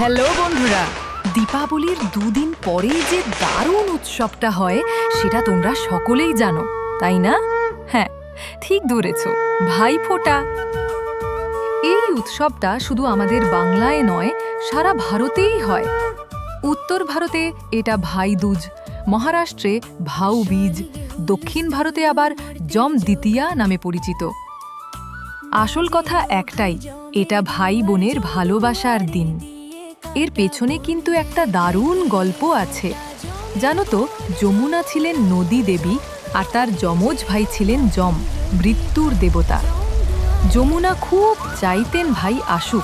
Hello বন্ধুরা, দীপাবলির দুদিন পরেই যে দারুণ উৎসবটা হয়, সেটা তোমরা সকলেই জানো, তাই না? হ্যাঁ ঠিক ধরেছ, ভাইফোঁটা। এই উৎসবটা শুধু আমাদের বাংলায় নয়, সারা ভারতেই হয়। উত্তর ভারতে এটা ভাই দুজ মহারাষ্ট্রে ভাউ বীজ দক্ষিণ ভারতে আবার জম দ্বিতীয়া নামে পরিচিত। আসল কথা একটাই, এটা ভাই বোনের ভালোবাসার দিন। এর পেছনে কিন্তু একটা দারুণ গল্প আছে। জানো তো, যমুনা ছিলেন নদী দেবী আর তার যমজ ভাই ছিলেন যম, মৃত্যুর দেবতা। যমুনা খুব চাইতেন ভাই আসুক।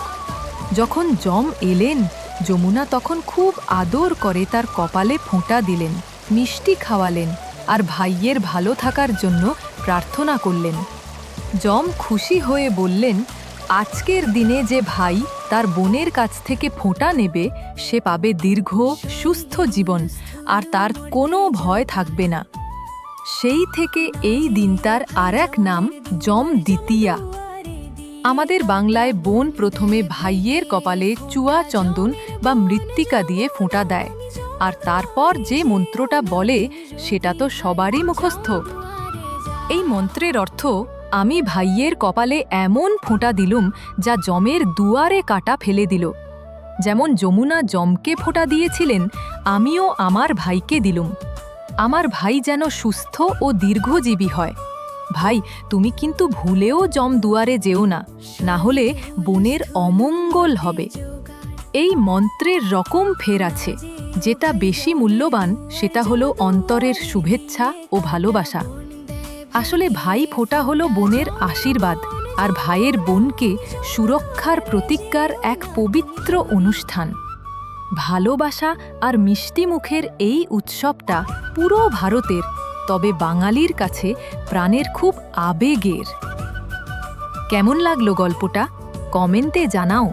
যখন যম এলেন, যমুনা তখন খুব আদর করে তার কপালে ফোঁটা দিলেন, মিষ্টি খাওয়ালেন আর ভাইয়ের ভালো থাকার জন্য প্রার্থনা করলেন। যম খুশি হয়ে বললেন আজকের দিনে যে ভাই তার বোনের কাছ থেকে ফোঁটা নেবে, সে পাবে দীর্ঘ, সুস্থ জীবন, আর তার কোনো ভয় থাকবে না। সেই থেকে এই দিনটার আর এক নাম যম দ্বিতীয়া। আমাদের বাংলায় বোন প্রথমে ভাইয়ের কপালে চুয়া চন্দন বা মৃত্তিকা দিয়ে ফোঁটা দেয়, আর তারপর যে মন্ত্রটা বলে, সেটা তো সবারই মুখস্থ। এই মন্ত্রের অর্থ আমি ভাইয়ের কপালে এমন ফোঁটা দিলুম যা জমের দুয়ারে কাটা ফেলে দিল। যেমন যমুনা জমকে ফোঁটা দিয়েছিলেন, আমিও আমার ভাইকে দিলুম। আমার ভাই যেন সুস্থ ও দীর্ঘজীবী হয়। ভাই, তুমি কিন্তু ভুলেও জম দুয়ারে যেও না না হলে বোনের অমঙ্গল হবে। এই মন্ত্রের রকম ফের আছে, যেটা বেশি মূল্যবান, সেটা হলো অন্তরের শুভেচ্ছা ও ভালোবাসা। আসলে ভাই ফোঁটা হলো বোনের আশীর্বাদ, আর ভাইয়ের বোনকে সুরক্ষার প্রতিজ্ঞার এক পবিত্র অনুষ্ঠান। ভালোবাসা আর মিষ্টি মুখের এই উৎসবটা পুরো ভারতের, তবে বাঙালির কাছে প্রাণের খুব আবেগের। কেমন লাগল গল্পটা? কমেন্টে জানাও।